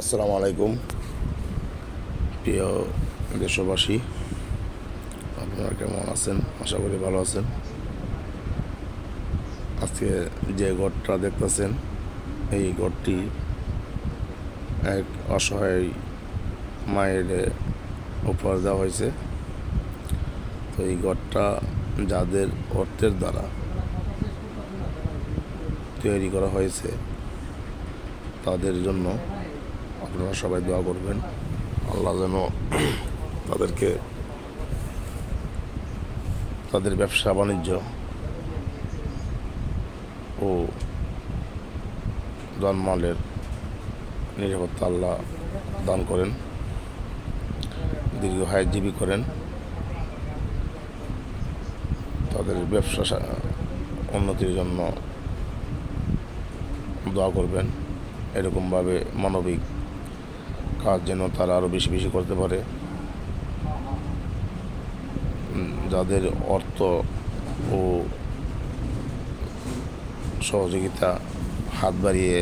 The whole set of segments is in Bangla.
আসসালামু আলাইকুম। প্রিয় দেশবাসী, আপনারা কেমন আছেন? আশা করি ভালো আছেন। আজকে যে ঘরটা দেখতেছেন, এই ঘরটি এক অসহায় মায়ের উপহার দেওয়া হয়েছে। তো এই ঘরটা যাদের অর্থের দ্বারা তৈরি করা হয়েছে, তাদের জন্য আপনারা সবাই দোয়া করবেন। আল্লাহ যেন তাদেরকে তাদের ব্যবসা বাণিজ্য ও জন্মালের নিরাপত্তা আল্লাহ দান করেন, দীর্ঘ জীবী করেন। তাদের ব্যবসা উন্নতির জন্য দোয়া করবেন। এরকমভাবে মানবিক কাজ যেন তারা আরও বেশি বেশি করতে পারে। যাদের অর্থ ও সহযোগিতা হাত বাড়িয়ে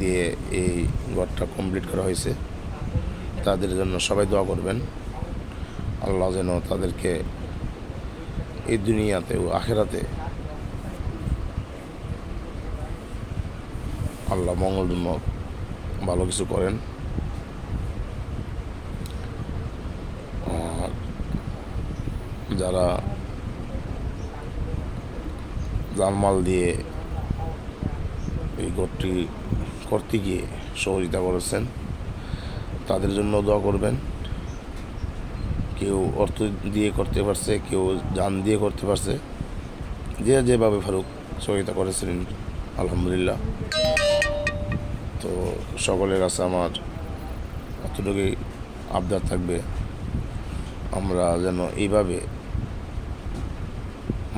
দিয়ে এই ঘরটা কমপ্লিট করা হয়েছে, তাদের জন্য সবাই দোয়া করবেন। আল্লাহ যেন তাদেরকে এই দুনিয়াতে ও আখেরাতে আল্লাহ মঙ্গল জন্য ভালো কিছু করেন আর যারা জানমাল দিয়ে এই ঘরটি করতে গিয়ে সহযোগিতা করেছেন, তাদের জন্য দোয়া করবেন। কেউ অর্থ দিয়ে করতে পারছে, কেউ যান দিয়ে করতে পারছে। যে যেভাবে ফারুক সহযোগিতা করেছিলেন, আলহামদুলিল্লাহ। তো সকলের কাছে আমার এতটুকুই আবদার থাকবে, আমরা যেন এইভাবে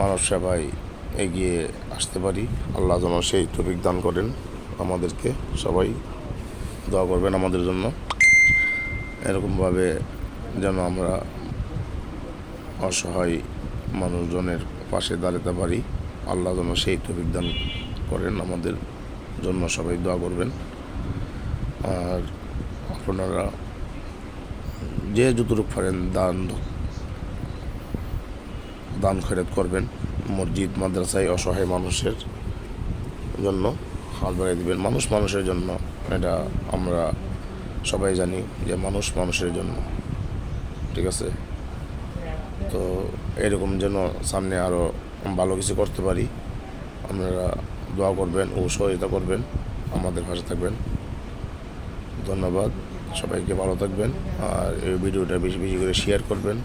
মানব সেবায় এগিয়ে আসতে পারি। আল্লাহ যেন সেই তফিক দান করেন আমাদেরকে। সবাই দোয়া করবেন আমাদের জন্য। এরকমভাবে যেন আমরা অসহায় মানুষজনের পাশে দাঁড়াতে পারি। আল্লাহ যেন সেই টপিক দান করেন আমাদের জন্য। সবাই দোয়া করবেন। আর আপনারা যে যতটুক পারেন দান দান খয়রাত করবেন মসজিদ, মাদ্রাসায় অসহায় মানুষের জন্য হাত বাড়িয়ে দিবেন। মানুষ মানুষের জন্য, এটা আমরা সবাই জানি যে মানুষ মানুষের জন্য, ঠিক আছে? তো এরকম যেন সামনে আরও ভালো কিছু করতে পারি, আপনারা দোয়া করবেন ও সহযোগিতা করবেন, আমাদের পাশে থাকবেন। ধন্যবাদ, সবাইকে ভালো থাকবেন, আর এই ভিডিওটা বেশি বেশি করে শেয়ার করবেন।